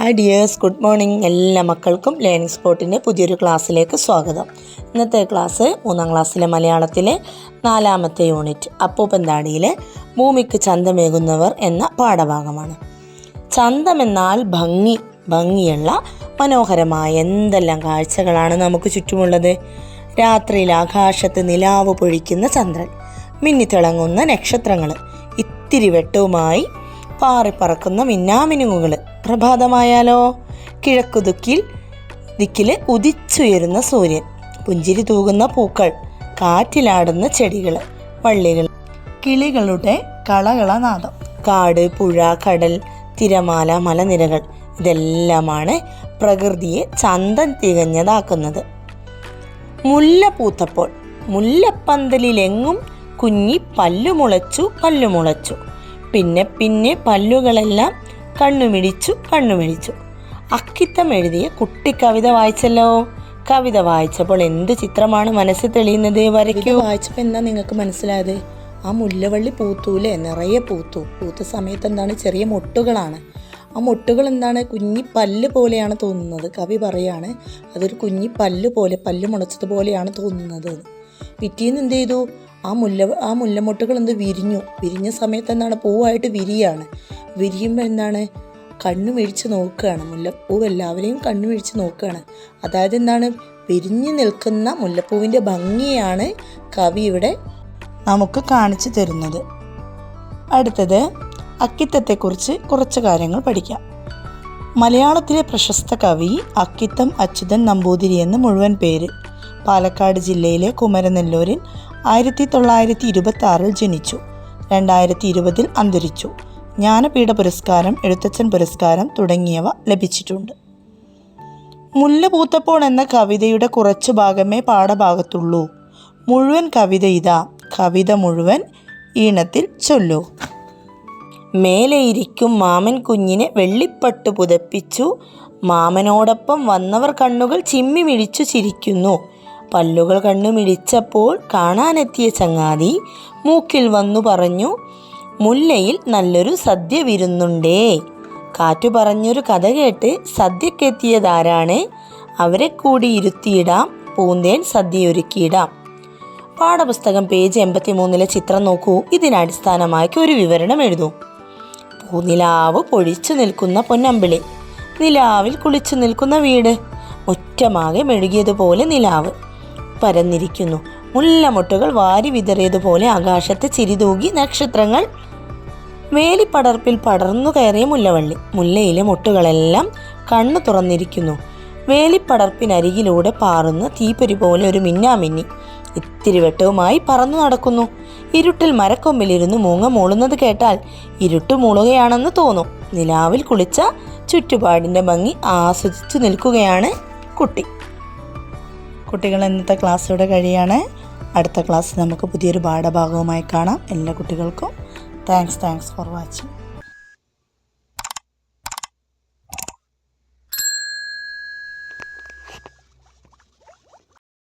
Hi dears good morning എല്ലാ മക്കൾക്കും learning സ്പോട്ടിന്റെ പുതിയൊരു ക്ലാസ്സിലേക്ക് സ്വാഗതം. ഇന്നത്തെ ക്ലാസ് മൂന്നാം ക്ലാസ്സിലെ മലയാളത്തിലെ നാലാമത്തെ യൂണിറ്റ് അപ്പൂപ്പന്താടിയിലെ ഭൂമിക്ക് ചന്തമേകുന്നവർ എന്ന പാഠഭാഗമാണ്. ചന്തമെന്നാൽ ഭംഗി ഭംഗിയുള്ള മനോഹരമായ എന്തെല്ലാം കാഴ്ചകളാണ് നമുക്ക് ചുറ്റുമുള്ളത്? രാത്രിയിൽ ആകാശത്ത് നിലാവ് പൊഴിക്കുന്ന ചന്ദ്രൻ മിന്നിത്തിളങ്ങുന്ന നക്ഷത്രങ്ങൾ ഇത്തിരി വെട്ടവുമായി പാറിപ്പറക്കുന്ന മിന്നാമിനുങ്ങുകൾ പ്രഭാതമായാലോ? കിഴക്കുതുക്കിൽ ദിക്കിൽ ഉദിച്ചുയരുന്ന സൂര്യൻ. പുഞ്ചിരി തൂകുന്ന പൂക്കൾ. കാറ്റിലാടുന്ന ചെടികൾ വള്ളികൾ. കിളികളുടെ കളകളനാദം. കാട് പുഴ കടൽ തിരമാല മലനിരകൾ. ഇതെല്ലാമാണ് പ്രകൃതിയെ ചന്തം തികഞ്ഞതാക്കുന്നത്. മുല്ല പൂത്തപ്പോൾ. മുല്ലപ്പന്തലിലെങ്ങും കുഞ്ഞി പല്ലു മുളച്ചു പല്ലു മുളച്ചു പിന്നെ പിന്നെ പല്ലുകളെല്ലാം കണ്ണുമിടിച്ചു കണ്ണുമിടിച്ചു അക്കിത്തം എഴുതിയ കുട്ടി കവിത വായിച്ചല്ലോ. കവിത വായിച്ചപ്പോൾ എന്ത് ചിത്രമാണ് മനസ്സിൽ തെളിയുന്നത്? വരയ്ക്കൂ. വായിച്ചപ്പോൾ എന്താ നിങ്ങൾക്ക് മനസ്സിലായത്? ആ മുല്ലവള്ളി പൂത്തൂലേ? നിറയെ പൂത്തു. പൂത്ത സമയത്ത് എന്താണ്? ചെറിയ മൊട്ടുകളാണ്. ആ മൊട്ടുകൾ എന്താണ്? കുഞ്ഞി പല്ല് പോലെയാണ് തോന്നുന്നത്. കവി പറയാണ് അതൊരു കുഞ്ഞി പല്ല് പോലെ പല്ല് മുളച്ചതുപോലെയാണ് തോന്നുന്നത്. പിറ്റീന്ന് എന്ത് ചെയ്തു? ആ മുല്ല ആ മുല്ലമൊട്ടുകൾ എന്ത് വിരിഞ്ഞു? വിരിഞ്ഞ സമയത്ത് എന്താണ്? പൂവായിട്ട് വിരിയാണ്. വിരിയുമ്പോൾ എന്താണ്? കണ്ണു മിഴിച്ച് നോക്കുകയാണ്. മുല്ലപ്പൂവ് എല്ലാവരെയും കണ്ണു മിഴിച്ച് നോക്കുകയാണ്. അതായത് എന്താണ്? വിരിഞ്ഞു നിൽക്കുന്ന മുല്ലപ്പൂവിന്റെ ഭംഗിയാണ് കവി ഇവിടെ നമുക്ക് കാണിച്ചു തരുന്നത്. അടുത്തത് അക്കിത്തത്തെക്കുറിച്ച് കുറച്ച് കാര്യങ്ങൾ പഠിക്കാം. മലയാളത്തിലെ പ്രശസ്ത കവി അക്കിത്തം അച്യുതൻ നമ്പൂതിരി എന്ന് മുഴുവൻ പേര്. പാലക്കാട് ജില്ലയിലെ കുമരനെല്ലൂരിൽ ആയിരത്തി തൊള്ളായിരത്തി ഇരുപത്തി ആറിൽ ജനിച്ചു. രണ്ടായിരത്തി ഇരുപതിൽ അന്തരിച്ചു. ജ്ഞാനപീഠ പുരസ്കാരം എഴുത്തച്ഛൻ പുരസ്കാരം തുടങ്ങിയവ ലഭിച്ചിട്ടുണ്ട്. മുല്ല പൂത്തപ്പോൾ എന്ന കവിതയുടെ കുറച്ചു ഭാഗമേ പാഠഭാഗത്തുള്ളൂ. മുഴുവൻ കവിത ഇതാ. കവിത മുഴുവൻ ഈണത്തിൽ ചൊല്ലൂ. മേലെയിരിക്കും മാമൻ കുഞ്ഞിനെ വെള്ളിപ്പട്ട് പുതപ്പിച്ചു. മാമനോടൊപ്പം വന്നവർ കണ്ണുകൾ ചിമ്മി മിഴിച്ചു ചിരിക്കുന്നു. പല്ലുകൾ കണ്ണു മിടിച്ചപ്പോൾ കാണാനെത്തിയ ചങ്ങാതി മൂക്കിൽ വന്നു പറഞ്ഞു മുല്ലയിൽ നല്ലൊരു സദ്യ വിരുന്നുണ്ടേ. കാറ്റു പറഞ്ഞൊരു കഥ കേട്ട് സദ്യക്കെത്തിയതാരാണ്? അവരെ കൂടി ഇരുത്തിയിടാം പൂന്തേൻ സദ്യയൊരുക്കിയിടാം. പാഠപുസ്തകം പേജ് എൺപത്തി മൂന്നിലെ ചിത്രം നോക്കൂ ഇതിനടിസ്ഥാനമാക്കി ഒരു വിവരണം എഴുതൂ. പൂനിലാവ് പൊഴിച്ചു നിൽക്കുന്ന പൊന്നമ്പിളി. നിലാവിൽ കുളിച്ചു നിൽക്കുന്ന വീട്. ഒറ്റമാകെ മെഴുകിയതുപോലെ നിലാവ്. പരന്നിരിക്കുന്നു. മുല്ലമൊട്ടുകൾ വാരി വിതറിയതുപോലെ ആകാശത്തെ ചിരിതൂകി നക്ഷത്രങ്ങൾ വേലിപ്പടർപ്പിൽ പടർന്നു കയറിയ മുല്ലവള്ളി. മുല്ലയിലെ മൊട്ടുകളെല്ലാം കണ്ണു തുറന്നിരിക്കുന്നു. വേലിപ്പടർപ്പിനരികിലൂടെ പാറുന്ന തീപ്പൊരി പോലെ ഒരു മിന്നാമിന്നി. ഇത്തിരി വെട്ടവുമായി പറന്നു നടക്കുന്നു. ഇരുട്ടിൽ മരക്കൊമ്പിലിരുന്ന് മൂങ്ങ മൂളുന്നത് കേട്ടാൽ ഇരുട്ട് മൂളുകയാണെന്ന് തോന്നും. നിലാവിൽ കുളിച്ച ചുറ്റുപാടിന്റെ ഭംഗി ആസ്വദിച്ചു നിൽക്കുകയാണ് കുട്ടി. കുട്ടികൾ ഇന്നത്തെ ക്ലാസ് ഇവിടെ കഴിയാണ്. അടുത്ത ക്ലാസ് നമുക്ക് പുതിയൊരു പാഠഭാഗവുമായി കാണാം. എല്ലാ കുട്ടികൾക്കും താങ്ക്സ് താങ്ക്സ് ഫോർ വാച്ചിങ്